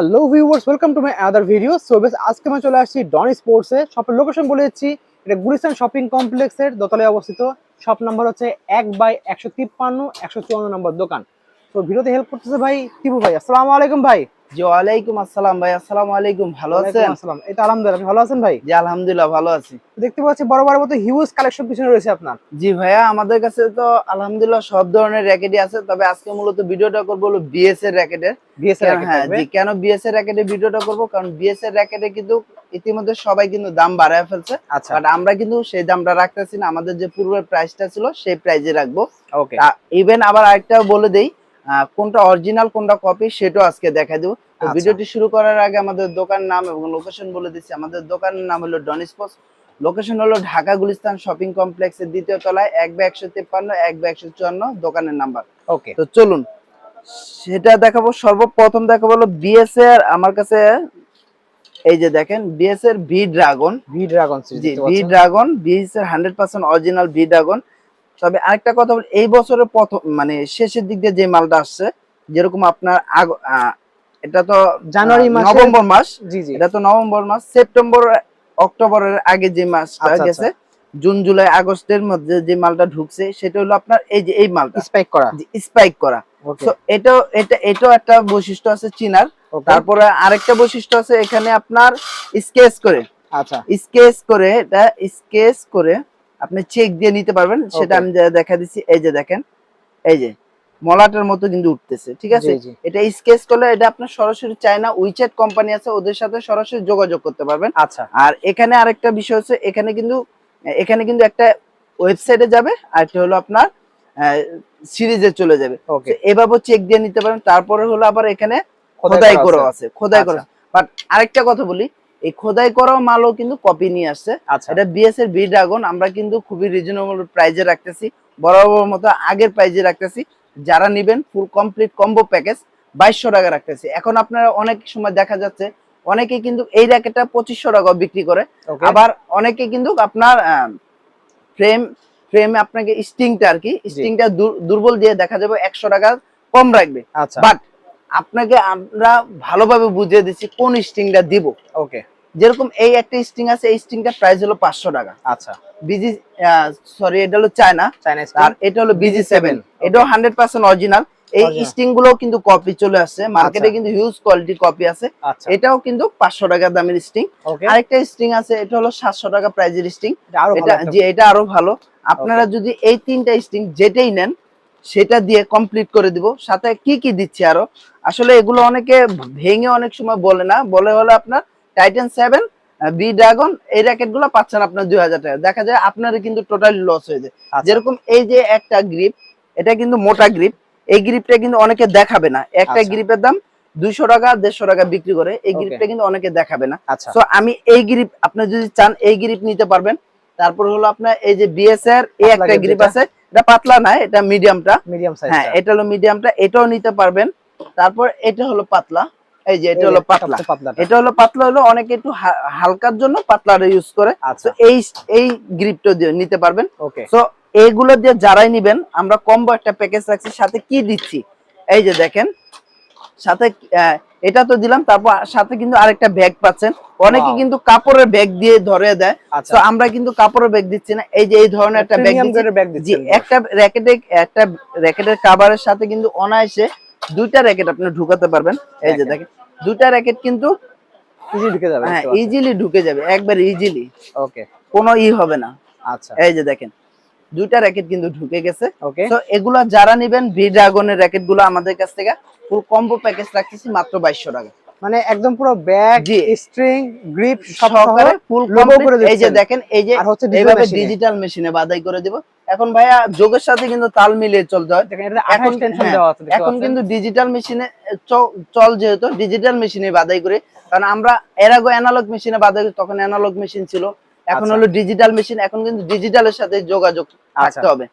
Hello viewers welcome to my other video so বেশ, আজকে আমি চলে আসছি ডন স্পোর্টসে শপের লোকেশন বলে দিচ্ছি। এটা গুলিস্তান শপিং কমপ্লেক্সের দোতলায় অবস্থিত। শপ নাম্বার হচ্ছে এক বাই একশো তিপ্পান্ন, একশো চুয়ান্ন নম্বর দোকান। তো ভিডিওতে হেল্প করতেছে ভাই, টিপু ভাই। আসসালামু আলাইকুম ভাই। জি ওয়ালাইকুম আসসালাম ভাই আসসালামু আলাইকুম ভালো আছেন? আসসালাম। এই আলহামদুলিল্লাহ ভালো আছেন ভাই? জি আলহামদুলিল্লাহ ভালো আছি। দেখতে পাচ্ছি বড় বড় মতো হিউজ কালেকশন পিছনে রয়েছে আপনার। জি ভাইয়া আমাদের কাছে তো আলহামদুলিল্লাহ সব ধরনের র্যাকেটই আছে তবে আজকে মূলত ভিডিওটা করব হলো বিএস এর র্যাকেটের বিএস এর হ্যাঁ জি কেন বিএস এর র্যাকেটের ভিডিওটা করব? কারণ বিএস এর র্যাকেটে কিন্তু ইতিমধ্যে সবাই কিন্তু দাম বাড়ায় ফেলছে। আচ্ছা। বাট আমরা কিন্তু সেই দামটা রাখতেছি না আমাদের যে পূর্বের প্রাইসটা ছিল সেই প্রাইসে রাখব। ওকে ইভেন আবার আরেকটা বলে দেই কোনটা অরিজিনাল কোনটা কপি সেটাও আজকে দেখা দেবো। তো আচ্ছা। ভিডিওটি শুরু করার আগে আমাদের দোকান নাম এবং লোকেশন বলে দিচ্ছি। আমাদের দোকানের নাম হলো ডন স্পোর্টস লোকেশন হলো ঢাকা গুলিস্তান শপিং কমপ্লেক্সের দ্বিতীয় তলায় এক বা একশো তিপ্পান্ন এক বা একশো চুয়ান্ন দোকানের নাম্বার। ওকে তো চলুন সেটা দেখাবো। সর্বপ্রথম দেখাবো হলো বিএস এর আমার কাছে এই যে দেখেন বিএস এর V dragon V dragon G V dragon BS এর hundred percent original V dragon তবে আরেকটা কথা বলি এই বছরের প্রথম মানে শেষের দিক দিয়ে যে মালটা আসছে যেরকম আপনার এটা তো জানুয়ারি মাসে- নভেম্বর মাস জি জি। এটা তো নভেম্বর মাস সেপ্টেম্বর অক্টোবরের আগে যে মাসটা আচ্ছা, গেছে জুন জুলাই আগস্টের মধ্যে যে মালটা ঢুকছে সেটা হলো আপনার এই যে এই মালটা। স্পাইক করা। স্পাইক করা। তো এটাও এটা এটাও একটা বৈশিষ্ট্য আছে চিনার। তারপরে আরেকটা বৈশিষ্ট্য আছে এখানে আপনার স্কেচ করে। আচ্ছা। স্কেচ করে এটা স্কেচ করে আপনি চেক দিয়ে নিতে পারবেন। সেটা আমি দেখা দিচ্ছি এই যে দেখেন এই যে মলাটার মতো কিন্তু উঠতেছে ঠিক আছে? এটা স্কেচ করলে এটা আপনার সরাসরি চায়না উইচ্যাট কোম্পানি আছে ওদের সাথে সরাসরি যোগাযোগ করতে পারবেন। আচ্ছা। আর এখানে আরেকটা বিষয় হচ্ছে এখানে কিন্তু এখানে কিন্তু একটা ওয়েবসাইটে যাবে আর একটা হলো আপনার সিরিজে চলে যাবে। ওকে তো এভাবেও চেক দিয়ে নিতে পারেন তারপরে হলো আবার এখানে খোদাই করা আছে। খোদাই করা বাট আরেকটা কথা বলি এই খোদাই করা মালও কিন্তু কপি নিয়ে আসছে। আচ্ছা। এটা বিএস এর বি ড্রাগন আমরা কিন্তু খুবই রিজনেবল প্রাইজে রাখতেছি। বরাবর মতো আগের প্রাইজে রাখতেছি। যারা নিবেন ফুল কমপ্লিট কম্বো প্যাকেজ বাইশশো টাকা রাখতেছি। এখন আপনারা অনেক সময় দেখা যাচ্ছে অনেকে কিন্তু এই র্যাকেটটা পঁচিশশো টাকা বিক্রি করে। আবার অনেকে কিন্তু আপনার ফ্রেম ফ্রেম আপনাকে স্টিংটা আর কি স্টিংটা দুর্বল দিয়ে দেখা যাবে একশো টাকা কম রাখবে। আচ্ছা। বাট আপনাকে আমরা ভালোভাবে বুঝিয়ে দিচ্ছি কোন স্টিংটা দিব। ওকে। যেরকম এই একটা স্টিং আছে এই স্টিংটার প্রাইস হলো পাঁচশো টাকা। আচ্ছা। বিজি সরি এটা হলো চায়না। চাইনিজ আর এটা হলো বিজি সেভেন. এটাও হান্ড্রেড পার্সেন্ট অরিজিনাল এই. স্টিংগুলো কিন্তু কপি চলে আসছে। মার্কেটে আচ্ছা। কিন্তু হিউজ কোয়ালিটি কপি আছে। আচ্ছা। এটাও কিন্তু পাঁচশো টাকা দামের স্টিং আরেকটা স্টিং আছে এটা হলো সাতশো টাকা প্রাইজের স্টিং এটা এটা আরও ভালো। আপনারা যদি এই তিনটা স্টিং যেটাই নেন সেটা দিয়ে কমপ্লিট করে দিব। সাথে কি কি দিচ্ছি আরও? আসলে এগুলো অনেকে ভেঙে অনেক সময় বলে না। বলে হলো আপনার টাইটান সেভেন বি ড্রাগন এই র্যাকেটগুলো পাচ্ছেন আপনার দুই হাজার টাকা। দেখা যায় আপনার কিন্তু টোটালি লস হয়ে যায়। আচ্ছা। যেরকম এই যে একটা গ্রিপ এটা কিন্তু মোটা গ্রিপ এই গ্রিপটা কিন্তু অনেকে দেখাবে না। একটা আচ্ছা। গ্রিপের দাম দুইশো টাকা দেড়শো টাকা বিক্রি করে। এই. গ্রিপটা কিন্তু অনেকে দেখাবে না। আচ্ছা। সো আমি এই গ্রিপ আপনি যদি চান এই গ্রিপ নিতে পারবেন। তারপর হলো আপনার এই যে বিএস এর এই একটা গ্রিপ আছে। এটা পাতলা না এটা মিডিয়ামটা মিডিয়াম সাইজ হ্যাঁ এটা হলো মিডিয়ামটা এটাও নিতে পারবেন। তারপর এটা হলো পাতলা। এই যে এটা হলো পাতলা। পাতলা এটা হলো পাতলা হলো অনেকে একটু হালকার জন্য পাতলাটা ইউজ করে। আচ্ছা। তো এই এই গ্রিপটা দিয়ে নিতে পারবেন। ওকে তো এইগুলো দিয়ে যারাই নিবেন আমরা কম্বো একটা প্যাকেজ রাখছি সাথে কি দিচ্ছি? এই যে দেখেন সাথে এটা তো দিলাম তারপর সাথে কিন্তু আরেকটা ব্যাগ পাচ্ছেন। অনেকে কিন্তু কাপড়ের ব্যাগ দিয়ে ধরে দেয়। আচ্ছা। তো আমরা কিন্তু কাপড়ের ব্যাগ দিচ্ছি না। এই যে এই ধরনের একটা ব্যাগ দিচ্ছি। একটা র্যাকেটে একটা র্যাকেটের কাভারের সাথে কিন্তু অনায়াসে দুইটা র্যাকেট আপনি ঢুকাতে পারবেন। এই যে দেখেন। দুইটা র্যাকেট কিন্তু ইজি ঢুকে যাবে হ্যাঁ ইজিলি ঢুকে যাবে একবার ইজিলি ওকে কোনো ই হবে না। আচ্ছা। এই যে দেখেন দুইটা র্যাকেট কিন্তু ঢুকে গেছে। ওকে তো এগুলা যারা নিবেন ভি ড্রাগনের র্যাকেটগুলো আমাদের কাছ থেকে ফুল কম্বো প্যাকেজ রাখতেছি মাত্র বাইশশো টাকা। মানে একদম পুরো ব্যাগ স্ট্রিং গ্রিপ সব সহকারে ফুল করে এই যে দেখেন এই যে আর হচ্ছে এইভাবে ডিজিটাল মেশিনে বাদাই করে দিব। এখন ভাইয়া যোগের সাথে কিন্তু তাল মিলিয়ে চলতে হয়। দেখেন এটা এখন 28 টেনশন হ্যাঁ, দেওয়া আছে দেখতে এখন কিন্তু ডিজিটাল মেশিনে চল যেহেতু ডিজিটাল মেশিনে বাদাই করে। কারণ আমরা এর আগে অ্যানালগ মেশিনে বাদাই তখন অ্যানালগ মেশিন ছিল। এখন আচ্ছা। হলো ডিজিটাল মেশিন এখন কিন্তু ডিজিটালের সাথে যোগাযোগ আচ্ছা। রাখতে হবে।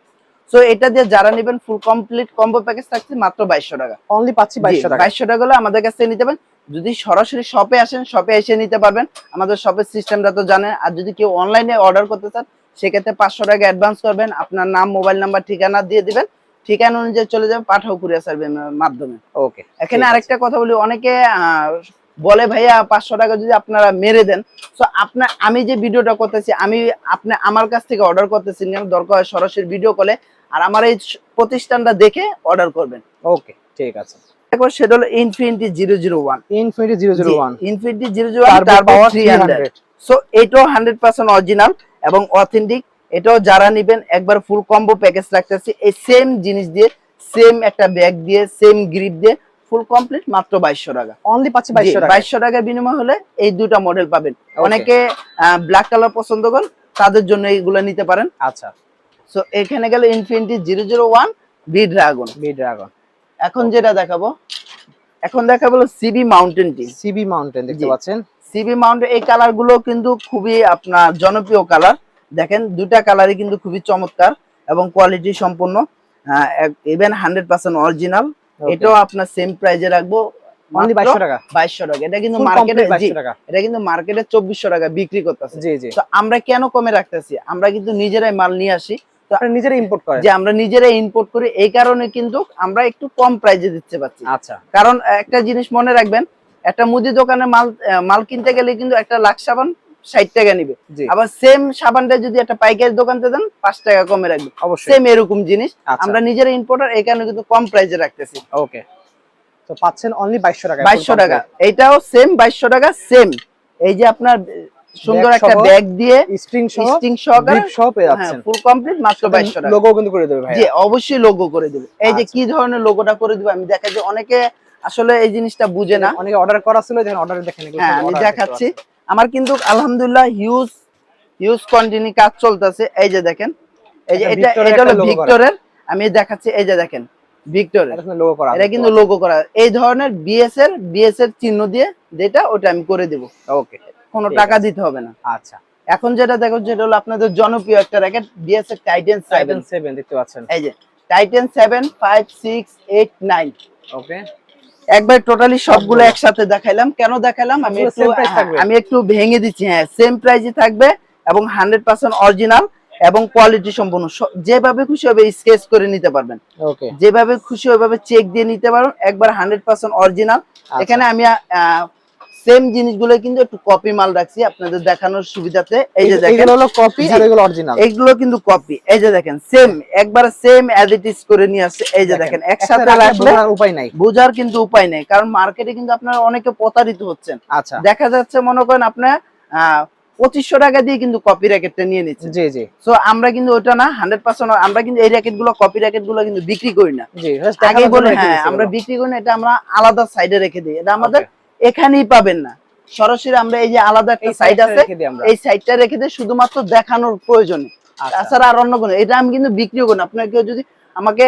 সো এটা দিয়ে যারা নেবেন ফুল কমপ্লিট কম্বো প্যাকেজ থাকছে মাত্র বাইশশো টাকা। অনলি পাচ্ছি 2200 টাকা। বাইশশো টাকা হলে আমাদের কাছ নিতে পারেন। যদি সরাসরি শপে আসেন শপে এসে নিতে পারবেন। আমাদের শপের সিস্টেমটা তো জানেন। আর যদি কেউ অনলাইনে অর্ডার করতে চান সেক্ষেত্রে পাঁচশো টাকা অ্যাডভান্স করবেন। আপনার নাম মোবাইল নাম্বার ঠিকানা দিয়ে দিবেন। ঠিকানা অনুযায়ী চলে যাবে পাঠাও কুরিয়ার সার্ভিসের মাধ্যমে। ওকে এখানে। আরেকটা কথা বলি অনেকে আহ, বলে ভাইয়া পাঁচশো টাকা যদি আপনারা মেরে দেন। তো আপনার আমি যে ভিডিওটা করতেছি আমি আপনি আমার কাছ থেকে অর্ডার করতেছি না দরকার হয় সরাসরি ভিডিও কলে আর আমার এই প্রতিষ্ঠানটা দেখে অর্ডার করবেন। ওকে ঠিক আছে। সেটা হলো infinity zero zero one infinity zero zero one infinity zero zero one turbo three three hundred hundred so এটাও হান্ড্রেড পার্সেন্ট অরিজিনাল এবং অথেন্টিক এটাও যারা নিবেন একবার ফুল কম্বো প্যাকেজ রাখতেছি। এই সেম জিনিস দিয়ে সেম একটা ব্যাগ দিয়ে সেম গ্রিপ দিয়ে ফুল কমপ্লিট মাত্র বাইশশো টাকা। অনলি পাচ্ছি বাইশশো টাকা। বাইশশো টাকার বিনিময় হলে এই দুটা মডেল পাবেন। অনেকে ব্ল্যাক কালার পছন্দ করেন তাদের জন্য এইগুলো নিতে পারেন। আচ্ছা। সো এখানে গেলে infinity zero zero one B dragon B dragon এখন যেটা দেখাবো এখন দেখাবো সিবি মাউন্টেন টি। সিবি মাউন্টেন দেখতে। পাচ্ছেন? সিবি মাউন্টেন এই কালারগুলো কিন্তু খুবই আপনার জনপ্রিয় কালার দেখেন দুটা কালারই কিন্তু খুবই চমৎকার এবং কোয়ালিটি সম্পন্ন। ইভেন হান্ড্রেড পার্সেন্ট অরিজিনাল এটাও আপনার সেম প্রাইজে রাখব। আমরা কেন কমে রাখতেছি? আমরা কিন্তু নিজেরাই মাল নিয়ে আসি। নিজেরা ইম্পোর্ট করেন। যে আমরা নিজেরাই ইম্পোর্ট করি এই কারণে কিন্তু আমরা একটু কম প্রাইজে দিতে পারছি। আচ্ছা। কারণ একটা জিনিস মনে রাখবেন একটা মুদি দোকানে মাল মাল কিনতে গেলে কিন্তু একটা লাখ সাবান ষাট টাকা নিবে। আবার সেম সাবানটা যদি একটা পাইকারি দোকানতে দেন পাঁচ টাকা কমে রাখবে। সেম এরকম জিনিস। আচ্ছা। আমরা নিজেরা ইম্পোর্টার এই কারণে কিন্তু কম প্রাইজে রাখতেছি। ওকে তো পাচ্ছেন অনলি বাইশশো টাকা। বাইশশো টাকা। এইটাও সেম বাইশশো টাকা সেম এই যে আপনার সুন্দর একটা ব্যাগ দিয়ে স্ট্রিং সহ স্টিং সহকারে গ্রিপ সহ পেয়ে যাচ্ছেন। ফুল কমপ্লিট মাত্র বাইশশো টাকা। লোগো কিন্তু করে দেবে ভাই জি অবশ্যই লোগো করে দেবে। এই যে আচ্ছা। কি ধরনের লোগোটা করে দিবে আমি দেখা যায় অনেকে আসলে এই জিনিসটা বুঝে না। অনেকে অর্ডার করা ছিল দেখেন অর্ডার দেখেন হ্যাঁ আমি দেখাচ্ছি। আমার কিন্তু আলহামদুলিল্লাহ হিউজ হিউজ কন্টিনিউ কাজ চলতেছে। এই যে দেখেন এই যে এটা এটা হলো ভিক্টরের আমি দেখাচ্ছি এই যে দেখেন করা এটা কিন্তু লোগো করা। এই ধরনের বিএস এর বিএস এর চিহ্ন দিয়ে যেটা ওটা আমি করে দেব। ওকে কোনো টাকা দিতে হবে না। আচ্ছা। এখন যেটা দেখো যেটা হলো আপনাদের জনপ্রিয় একটা র্যাকেট বিএস এর টাইটেন সেভেন 7 দেখতে পাচ্ছেন। এই যে Titan seven five six eight nine okay একবার টোটালি সবগুলো। একসাথে দেখাইলাম। কেন দেখাইলাম? আমি একটু? আমি একটু ভেঙে দিচ্ছি হ্যাঁ সেম প্রাইজে থাকবে এবং হান্ড্রেড পার্সেন্ট অরিজিনাল এবং কোয়ালিটি সম্পূর্ণ। যেভাবে খুশি হবে স্কেচ করে নিতে পারবেন। যেভাবে খুশি ওইভাবে চেক দিয়ে নিতে পারবেন একবার হান্ড্রেড পার্সেন্ট অরিজিনাল। এখানে আমি সেম জিনিসগুলো কিন্তু একটু কপি মাল রাখছি আপনাদের দেখানোর সুবিধাতে। এই যে দেখেন এগুলো হলো কপি আর এগুলো অরিজিনাল এইগুলো কিন্তু কপি এই যে দেখেন সেম একবার সেম করে নিয়ে আসছে। এই যে দেখেন একসাথে রাখলে উপায় নাই। বোঝার কিন্তু উপায় নেই কারণ মার্কেটে কিন্তু আপনারা অনেকে প্রতারিত হচ্ছেন। আচ্ছা। দেখা যাচ্ছে মনে করেন আপনার পঁচিশশো টাকা দিয়ে কিন্তু কপি র্যাকেটটা নিয়ে নিচ্ছেন। জি জি। সো আমরা কিন্তু ওটা না হান্ড্রেড পার্সেন্ট আমরা কিন্তু এই র্যাকেটগুলো কপি র্যাকেটগুলো কিন্তু বিক্রি করি না। জি আগে বলে হ্যাঁ আমরা বিক্রি করি না এটা আমরা আলাদা সাইডে রেখে দিই। এটা আমাদের. এখানেই পাবেন না। সরাসরি আমরা এই যে আলাদা একটা সাইড আছে এই সাইডটা রেখে দিয়ে শুধুমাত্র দেখানোর প্রয়োজনে আচ্ছা। তাছাড়া আর অন্য কোনো এটা আমি কিন্তু বিক্রিও করি না। আপনার কেউ যদি আমাকে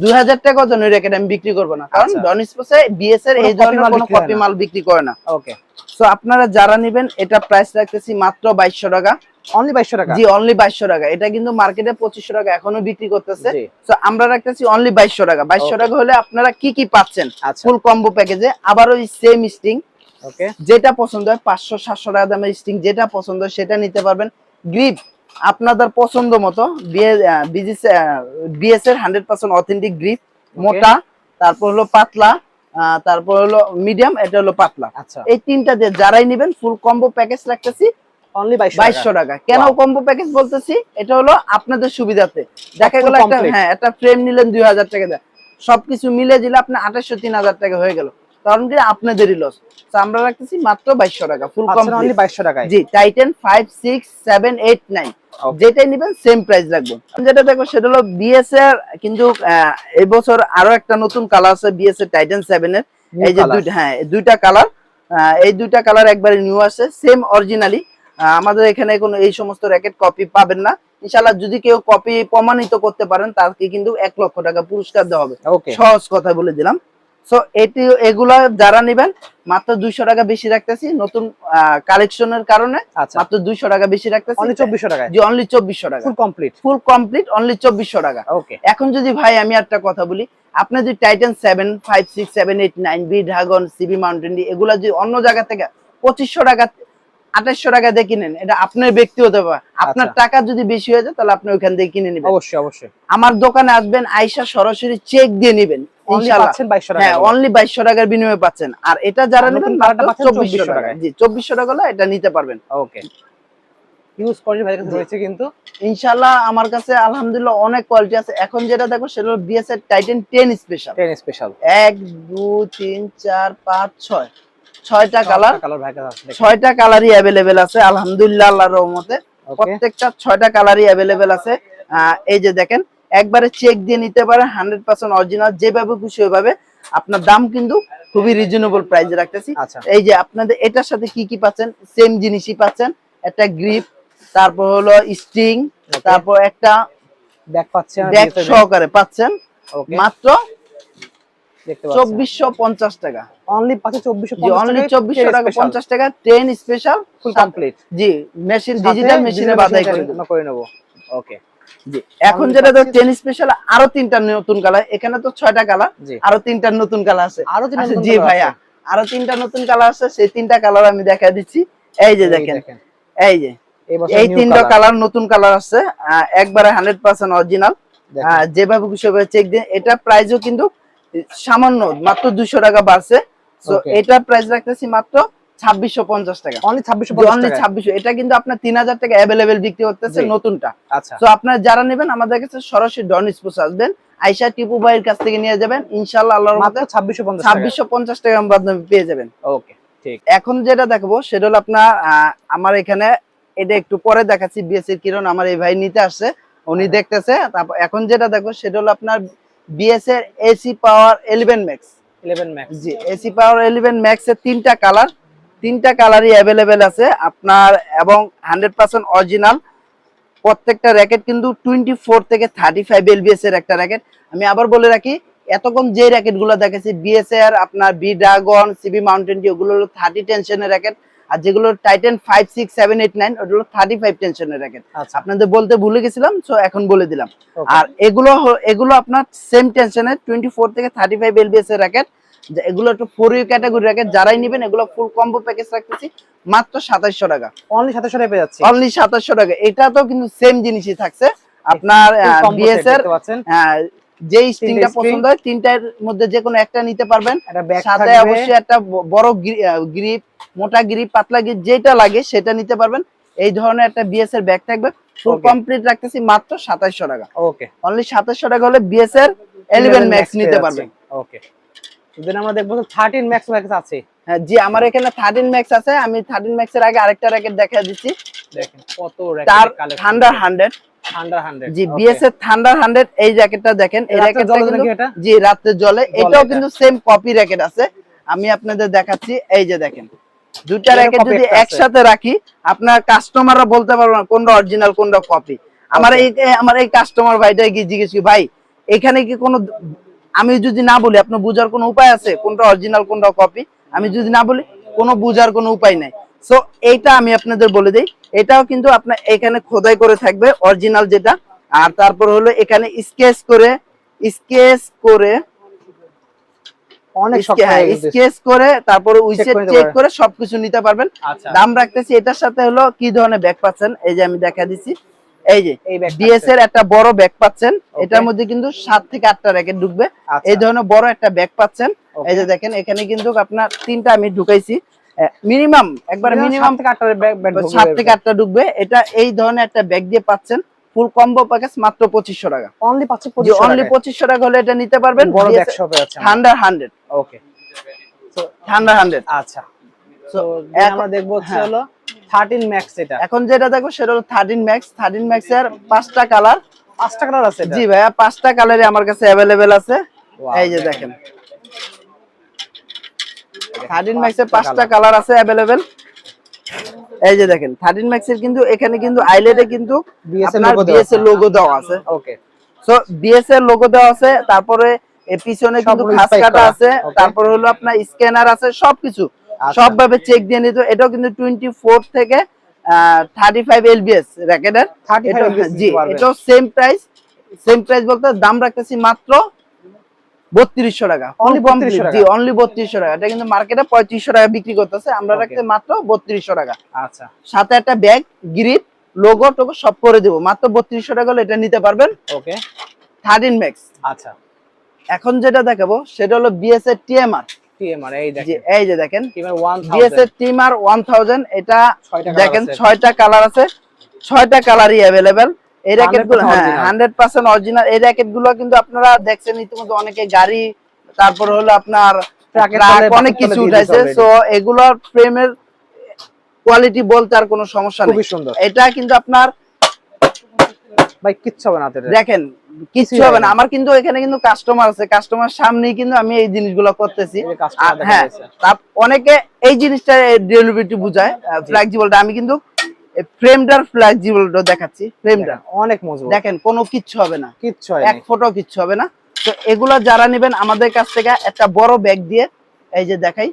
দুই হাজার টাকা ওজন র্যাকেট আমি বিক্রি করব না। কারণ আচ্ছা। ডন স্পোর্টসে বিএস এর এই ধরনের কোনো কপি মাল বিক্রি করে না। ওকে তো আপনারা যারা নেবেন এটা প্রাইস রাখতেছি মাত্র বাইশশো টাকা। অনলি 2200 টাকা? জি অনলি বাইশশো টাকা। এটা কিন্তু মার্কেটে পঁচিশশো টাকা এখনও বিক্রি করতেছে। তো আমরা রাখতেছি অনলি বাইশশো টাকা। বাইশশো. টাকা হলে আপনারা কি কি পাচ্ছেন? আচ্ছা। ফুল কম্বো প্যাকেজে আবার ওই সেম স্টিং ওকে যেটা পছন্দ হয় পাঁচশো সাতশো টাকা দামের স্টিং যেটা পছন্দ হয় সেটা নিতে পারবেন। গ্রিপ আপনাদের পছন্দ মতো বিএস এর হান্ড্রেড পার্সেন্ট অথেন্টিক গ্রিপ মোটা তারপর হলো পাতলা তারপর হলো মিডিয়াম এটা হলো পাতলা। আচ্ছা। এই তিনটা দিয়ে যারাই নেবেন ফুল কম্বো প্যাকেজ রাখতেছি। অনলি 2200 বাইশশো টাকা। কেন কম্বো প্যাকেজ বলতেছি? এটা হলো আপনাদের সুবিধাতে। দেখা গেল একটা হ্যাঁ একটা ফ্রেম নিলেন দুই হাজার টাকা দেয়। সবকিছু মিলে দিলে আপনি আঠাশশো তিন হাজার টাকা হয়ে গেল। কারণ কি আপনাদেরই লস আমরা রাখতেছি মাত্র বাইশশো টাকা ফুল কমপ্লিট অনলি 2200 টাকায়? জি Titan five six seven eight nine যেটাই নিবেন সেম প্রাইস রাখব। যেটা দেখো সেটা হলো বিএস এর কিন্তু আহ, এই বছর আরও একটা নতুন কালার আছে বিএস এর টাইটেন সেভেন এর। এই যে দুইটা হ্যাঁ দুইটা কালার এই দুইটা কালার একবারে নিউ আছে সেম অরিজিনালি আমাদের এখানে কোনো এই সমস্ত র্যাকেট কপি পাবেন না। ইনশাআল্লাহ যদি কেউ কপি প্রমাণিত করতে পারেন তাকে কিন্তু এক লক্ষ টাকা পুরস্কার দেওয়া হবে। সহজ কথা বলে দিলাম। সো এটি এগুলা যারা নেবেন মাত্র দুইশো টাকা বেশি রাখতেছি নতুন কালেকশনের কারণে আচ্ছা। মাত্র দুইশো টাকা বেশি রাখতেছি। অনলি 2400 টাকায়? জি অনলি চব্বিশশো টাকা। Full complete full complete only চব্বিশশো টাকা। ওকে এখন যদি ভাই আমি একটা কথা বলি আপনি যদি Titan seven five six seven eight nine B dragon CB mountain D এগুলা যদি অন্য জায়গা থেকে পঁচিশশো টাকা আঠাশশো টাকা দিয়ে কিনেন এটা আপনার ব্যক্তিগত ব্যাপার আপনার আচ্ছা। টাকা যদি বেশি হয়ে যায় তাহলে আপনি ওইখান থেকে কিনে নেবেন। অবশ্যই অবশ্যই। আমার দোকানে আসবেন আইসা সরাসরি চেক দিয়ে নেবেন। অনলি ইনশাআল্লাহ। পাচ্ছেন 2200 টাকা অনলি বাইশশো টাকার বিনিময়ে পাচ্ছেন। আর এটা যারা নেবেন কালারটা মাত্র পাচ্ছেন চব্বিশশো টাকা জি চব্বিশশো টাকা হলে এটা নিতে পারবেন। ওকে। ইউজ কোয়ালিটি ভাইয়ের কাছে রয়েছে কিন্তু। ইনশাআল্লাহ আমার কাছে আলহামদুলিল্লাহ অনেক কোয়ালিটি আছে। এখন যেটা দেখো সেটা হলো বিএসএর টাইটেন টেন স্পেশাল 10 স্পেশাল এক দুই তিন চার পাঁচ ছয়। ছয়টা কালার কালার ভাইয়ের আছে ছয়টা কালারই অ্যাভেলেবেল আছে আলহামদুলিল্লাহ আল্লাহর রহমতে। প্রত্যেকটা ছয়টা কালারই অ্যাভেলেবেল আছে। এই যে দেখেন একবারে চেক দিয়ে নিতে পারেন হান্ড্রেড পার্সেন্ট অরিজিনাল যেভাবে খুশি ওইভাবে। আপনার দাম কিন্তু খুবই রিজনেবল প্রাইসে রাখতেছি। আচ্ছা। এই যে আপনাদের এটার সাথে কি কি পাচ্ছেন? সেম জিনিসই পাচ্ছেন। একটা গ্রিপ তারপর হলো স্টিং তারপর একটা ব্যাক পাচ্ছেন ব্যাগ সহকারে পাচ্ছেন। মাত্র চব্বিশশো পঞ্চাশ টাকা। অনলি পাচ্ছে 2450 অনলি চব্বিশশো টাকা পঞ্চাশ টাকা ট্রেন স্পেশাল ফুল কমপ্লিট জি মেশিন ডিজিটাল মেশিনে বাধাই করে নেব। ওকে এখন যেটা তো টেন স্পেশাল আরও তিনটা নতুন কালার এখানে তো ছয়টা কালার আরও তিনটা নতুন কালার আছে। আরও আচ্ছা, জি ভাইয়া। আরও তিনটা নতুন কালার আছে সেই তিনটা কালার আমি দেখা দিচ্ছি। এই যে দেখেন। এই যে। এই তিনটা কালার নতুন কালার আছে। একবারে হান্ড্রেড পার্সেন্ট অরিজিনাল যেভাবে খুশি চেক দিন এটা প্রাইসও কিন্তু সামান্য মাত্র দুশো টাকা বাড়ছে। তো এটা প্রাইস রাখতেছি মাত্র ছাব্বিশশো পঞ্চাশ টাকা। অনলি 2650 অনলি ছাব্বিশশো। এটা কিন্তু আপনার তিন হাজার টাকা অ্যাভেলেবেল বিক্রি করতেছে নতুনটা। আচ্ছা। তো আপনারা যারা নেবেন আমাদের কাছে সরাসরি ডন স্পোর্টস আসবেন। আইসা টিপু ভাইয়ের কাছ থেকে নিয়ে যাবেন। ইনশাল্লাহ আল্লাহর মাত্র মধ্যে 2650 ছাব্বিশশো পঞ্চাশ টাকা মাধ্যমে পেয়ে যাবেন। ওকে ঠিক। এখন যেটা দেখাবো সেটা হলো আপনার আমার এখানে এটা একটু পরে দেখাচ্ছি বিএসসির কিরণ আমার এই ভাই নিতে আসছে। উনি দেখতেছে তারপর এখন যেটা দেখব সেটা হলো আপনার বিএস এর AC power eleven max 11 max জি এসি পাওয়ার এলিভেন ম্যাক্স এর তিনটা কালার তিনটা কালারই অ্যাভেলেবেল আছে। আপনার এবং হান্ড্রেড পার্সেন্ট অরিজিনাল প্রত্যেকটা র্যাকেট কিন্তু টোয়েন্টি ফোর থেকে থার্টি ফাইভ এলবিএস এর একটা র্যাকেট আমি আবার বলে রাখি এতক্ষণ যে র্যাকেটগুলো দেখেছি বিএসআর আপনার B dragon CB mountain D ওগুলো হলো থার্টি টেনশনের র্যাকেট আর যেগুলো Titan five six seven eight nine ওগুলো থার্টি ফাইভ টেনশনের র্যাকেট আচ্ছা। আপনাদের বলতে ভুলে গেছিলাম সো এখন বলে দিলাম। আর এগুলো এগুলো আপনার সেম টেনশনের টোয়েন্টি ফোর থেকে থার্টি ফাইভ এলবিএস এর র্যাকেট এগুলো একটু ফোর ইউ ক্যাটাগরি র্যাকেট যারাই নেবেন এগুলো ফুল কম্বো প্যাকেজ রাখতেছি মাত্র সাতাশশো টাকা। অনলি 2700 টাকা পেয়ে যাচ্ছি। অনলি সাতাশশো টাকা। এটা তো কিন্তু সেম জিনিসই থাকছে। আপনার বিএস এর আহ, যেই স্ট্রিংটা পছন্দ হয় তিনটার মধ্যে যে কোনো একটা নিতে পারবেন। একটা সাথে অবশ্যই একটা বড় গ্রিপ মোটা গ্রিপ পাতলা গ্রিপ যেটা লাগে সেটা নিতে পারবেন। এই ধরনের একটা বিএস এর ব্যাগ থাকবে। ফুল কমপ্লিট রাখতেছি মাত্র সাতাশশো টাকা। ওকে অনলি সাতাশশো টাকা হলে বিএস এর এলিভেন ম্যাক্স নিতে পারবেন। ওকে দেন আমরা দেখব 13 ম্যাক্স ম্যাক্স আছে। হ্যাঁ জি আমার এখানে থার্টিন ম্যাক্স আছে আমি আগে আরেকটা র্যাকেট দেখা দিচ্ছি। দেখেন কত তার র্যাকেট থান্ডার হান্ড্রেড আন্ডার 100 জি বিএস থান্ডার হান্ড্রেড এই জ্যাকেটটা দেখেন এই রাত্রে কিন্তু জি রাতে জলে এটাও কিন্তু সেম কপি র্যাকেট আছে। আমি আপনাদের দেখাচ্ছি এই যে দেখেন। দুইটা এরও র্যাকেট যদি একসাথে রাখি আপনার কাস্টমাররা বলতে পারবে না কোনটা অরিজিনাল কোনটা কপি আমার এই আমার এই কাস্টমার ভাইটা গিয়ে জিজ্ঞেস ভাই এখানে কি কোনো আমি যদি না বলি আপনার বুঝার কোনো উপায় আছে? কোনটা অরিজিনাল কোনটা কপি আমি যদি না বলি কোনো বুঝার কোনো উপায় নাই। সো এইটা আমি আপনাদের বলে দেই। এটাও কিন্তু আপনার এখানে খোদাই করে থাকবে অরিজিনাল যেটা। আর তারপর হলো এখানে স্কেচ করে স্কেচ করে অনেক হয়ে গেছে স্কেচ করে তারপরে উইসেট করে চেক করে সবকিছু নিতে পারবেন। আচ্ছা। দাম রাখতেছি এটার সাথে হলো কি ধরনের ব্যাগ পাচ্ছেন? এই যে আমি দেখা দিচ্ছি। এই যে এই ডিএস এর একটা বড় ব্যাগ পাচ্ছেন। এটার মধ্যে কিন্তু সাত থেকে আটটা র্যাকেট ঢুকবে। আচ্ছা। এই ধরনের বড় একটা ব্যাগ পাচ্ছেন। এই যে দেখেন এখানে কিন্তু আপনার তিনটা আমি ঢুকাইছি। মিনিমাম একবার মিনিমাম থেকে আটটা সাত থেকে আটটা ঢুকবে। এটা এই ধরনের একটা ব্যাগ দিয়ে পাচ্ছেন। ফুল কম্বো প্যাকেজ মাত্র পঁচিশশো টাকা। অনলি পাচ্ছে যে 2500 অনলি টাকা পঁচিশশো টাকা হলে এটা নিতে পারবেন। ঠান্ডা হান্ড্রেড ওকে হান্ড্রেড আচ্ছা। আমরা দেখব। হলো 13 ম্যাক্স এটা। এখন যেটা দেখো সেটা হলো থার্টিন ম্যাক্স থার্টিন ম্যাক্স এর পাঁচটা কালার পাঁচটা কালার আছে জি ভাইয়া পাঁচটা কালারই আমার কাছে অ্যাভেলেবেল আছে। এই যে দেখেন। থার্টিন ম্যাক্স এর পাঁচটা কালার আছে অ্যাভেলেবেল এই যে দেখেন থার্টিন ম্যাক্স এর কিন্তু এখানে কিন্তু আইলেটে কিন্তু BS এর আপনার logo দেওয়া বিএস এর আছে। লোগো দেওয়া আছে। ওকে সো বিএস এর লোগো দেওয়া আছে তারপরে পিছনে কিন্তু খাস কাটা আছে. তারপরে হলো আপনার স্ক্যানার আছে সবকিছু। সবভাবে চেক দিয়ে নিত এটাও কিন্তু টোয়েন্টি ফোর থেকে থার্টি ফাইভ এলবিএস র্যাকেটের 35 LBS জি এটাও সেম প্রাইস সেম প্রাইস বলতে দাম রাখতেছি মাত্র বত্রিশশো টাকা। জি অনলি বত্রিশশো টাকা। এটা কিন্তু মার্কেটে পঁয়ত্রিশশো টাকা বিক্রি করতেছে। আমরা. রাখতে মাত্র বত্রিশশো টাকা। আচ্ছা। সাথে একটা ব্যাগ গ্রিপ লোগো টোগো সব করে দেবো। মাত্র বত্রিশশো টাকা হলে এটা নিতে পারবেন। ওকে থার্টিন ম্যাক্স আচ্ছা। এখন যেটা দেখাবো সেটা হলো বিএস এর টিএমআর টিএমআর এই দেখেন। এই যে দেখেন। টিএমআর 1000 বিএস এর টিমার এটা দেখেন আছে। কালার আছে। ছয়টা কালারই অ্যাভেলেবেল এই র্যাকেটগুলো 100% original। হান্ড্রেড পার্সেন্ট অরিজিনাল এই র্যাকেট কিন্তু আপনারা দেখছেন ইতিমধ্যে অনেকে গাড়ি তারপর হলো আপনার অনেক কিছু উঠাইছে। সো এগুলোর ফ্রেমের কোয়ালিটি বলতে আর কোনো সমস্যা নেই। সুন্দর। এটা কিন্তু আপনার ভাই কিচ্ছু হবে না দেখেন কিছু হবে না। আমার কিন্তু এখানে কিন্তু কাস্টমার আছে। কাস্টমার সামনেই কিন্তু আমি এই জিনিসগুলো করতেছি। হ্যাঁ অনেকে এই জিনিসটা বুঝায়। ফ্লেক্সিবলটা আমি কিন্তু ফ্রেমটার ফ্লেক্সিবলটা দেখাচ্ছি। ফ্রেমটা অনেক মজবুত। দেখেন কোনো কিচ্ছু হবে না। কিচ্ছু এক ফোটো কিচ্ছু হবে না। তো এগুলো যারা নেবেন আমাদের কাছ থেকে একটা বড় ব্যাগ দিয়ে এই যে দেখাই।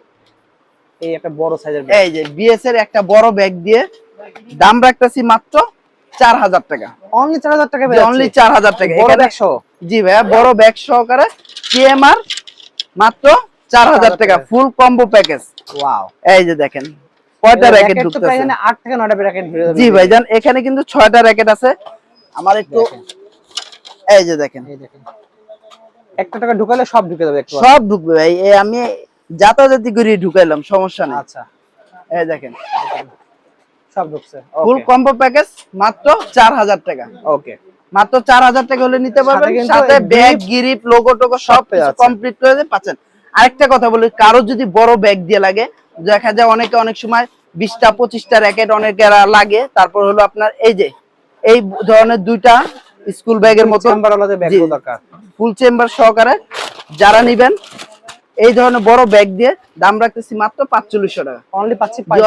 এই একটা বড় সাইজের এই যে বিএস এর একটা বড় ব্যাগ দিয়ে দাম রাখতেছি মাত্র চার হাজার টাকা। অনলি 4000 টাকা অনলি চার হাজার টাকা। এখানে জি ভাইয়া বড় ব্যাগ সহকারে টিএমআর মাত্র চার হাজার টাকা ফুল কম্বো প্যাকেজ ওয়াও এই যে দেখেন কয়টা র্যাকেট ঢুকতেছে? এখানে 8 থেকে 9টা র্যাকেট জি ভাইজান এখানে কিন্তু ছয়টা র্যাকেট আছে। আমার একটু এই যে দেখেন। এই দেখেন। একটা টাকা ঢুকালে সব ঢুকে যাবে একটু সব ঢুকবে ভাই। আমি যাতায়াতি করে ঢুকাইলাম সমস্যা নেই। আচ্ছা। এই দেখেন। ফুল কম্বো প্যাকেজ মাত্র চার হাজার টাকা। ওকে মাত্র চার হাজার টাকা হলে নিতে পারবেন। সাথে ব্যাগ গিরিপ লোগো টোগো সব কমপ্লিট করে পাচ্ছেন আরেকটা কথা বলি কারও যদি বড় ব্যাগ দিয়ে লাগে দেখা যায় অনেকে অনেক সময় বিশটা পঁচিশটা র্যাকেট অনেকের লাগে তারপর হলো আপনার এই যে এই ধরনের দুইটা স্কুল ব্যাগের মতো। ফুল চেম্বার সহকারে যারা নিবেন এই ধরনের বড় ব্যাগ দিয়ে দাম রাখতেছি মাত্র পাঁচচল্লিশশো টাকা। অনলি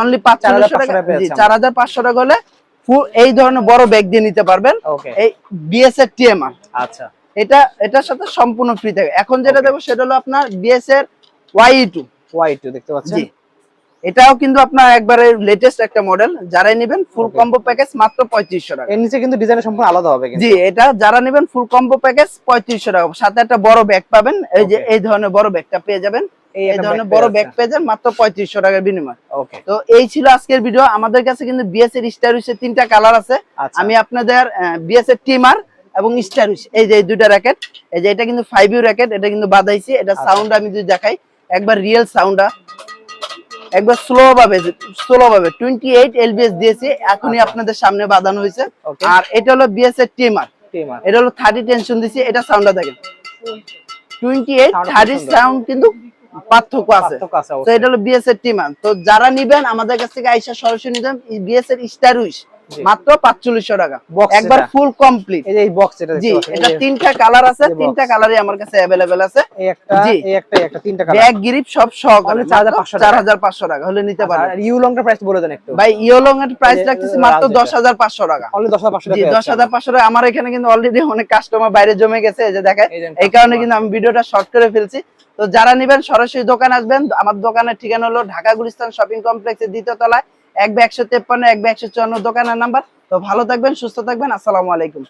অনলি পাঁচচল্লিশশো টাকা চার হাজার পাঁচশো টাকা হলে ফুল এই ধরনের বড় ব্যাগ দিয়ে নিতে পারবেন। এই বিএস এর টিএমআর আচ্ছা। এটা এটার সাথে সম্পূর্ণ ফ্রি থাকে। এখন যেটা. দেবো সেটা হলো আপনার বিএস এর ওয়াই টু হোয়াইট দেখতে পাচ্ছেন? এটাও কিন্তু আপনার একবারে লেটেস্ট একটা মডেল যারাই নেবেন ফুল কম্বো প্যাকেজ মাত্র পঁয়ত্রিশশো টাকা। এর নিচে কিন্তু ডিজাইন সম্পূর্ণ আলাদা হবে জি এটা যারা নেবেন ফুল কম্বো প্যাকেজ পঁয়ত্রিশশো টাকা। সাথে একটা বড় ব্যাগ পাবেন। এই যে এই ধরনের বড় ব্যাগটা পেয়ে যাবেন। এই এই একটা ধরনের bag বড় পেয়ে ব্যাগ মাত্র পঁয়ত্রিশশো টাকার বিনিময়। ওকে তো এই ছিল আজকের ভিডিও আমাদের কাছে কিন্তু বিএস এর স্টারুসের তিনটা কালার আছে। আচ্ছা। আমি আপনাদের বিএস এর টিমার এবং স্টারুস এই যে দুইটা র্যাকেট এই যে এটা কিন্তু ফাইভ ইউ র্যাকেট এটা কিন্তু বাদাইছি এটা আচ্ছা। সাউন্ড আমি যদি দেখাই একবার রিয়েল সাউন্ডটা একবার স্লো ভাবে স্লো ভাবে এলবিএস দিয়েছি এখনই আচ্ছা। আপনাদের সামনে বাঁধানো হয়েছে। আর এটা হলো বিএস এর টিমার এটা হলো থার্টি টেনশন দিছি এটা সাউন্ডটা দেখেন। টোয়েন্টি এইট Sound টা খুব থার্টি সুন্দর। সাউন্ড কিন্তু পার্থক্য আছে। তো এটা হলো বিএস এর টিমান তো যারা নিবেন আমাদের কাছ থেকে আইসা সরাসরি নিবেন। বিএস এর স্টার উইশ। মাত্র পাঁচচল্লিশশো টাকা। একবার ফুল কমপ্লিট এই বক্স এটা জি এটা তিনটা কালার আছে তিনটা কালারই আমার কাছে অ্যাভেলেবেল আছে। একটা জি। একটা একটা তিনটা কালার ব্যাগ গিরিপ সব সহকারে। Only 4500 চার হাজার পাঁচশো টাকা। হলে নিতে পারবেন। আর ইউ লংটা প্রাইস বলে দেন একটু। ভাই ইয়োলং এর প্রাইস রাখতেছি মাত্র রাজু দশ এটা। হাজার পাঁচশো টাকা। অনলি 10500 টাকা জি দশ হাজার পাঁচশো টাকা। আমার এখানে কিন্তু অলরেডি অনেক কাস্টমার বাইরে জমে গেছে এই যে দেখেন। এই কারণে কিন্তু আমি ভিডিওটা শর্ট করে ফেলছি। তো যারা নিবেন সরাসরি দোকান আসবেন। আমার দোকানের ঠিকানা হলো ঢাকা গুলিস্তান শপিং কমপ্লেক্সের দ্বিতীয় তলায়। এক একশো তেপ্পান্ন, এক একশো চুয়ান্ন, দোকানের নাম্বার। তো ভালো থাকবেন, সুস্থ থাকবেন। আসসালামু আলাইকুম।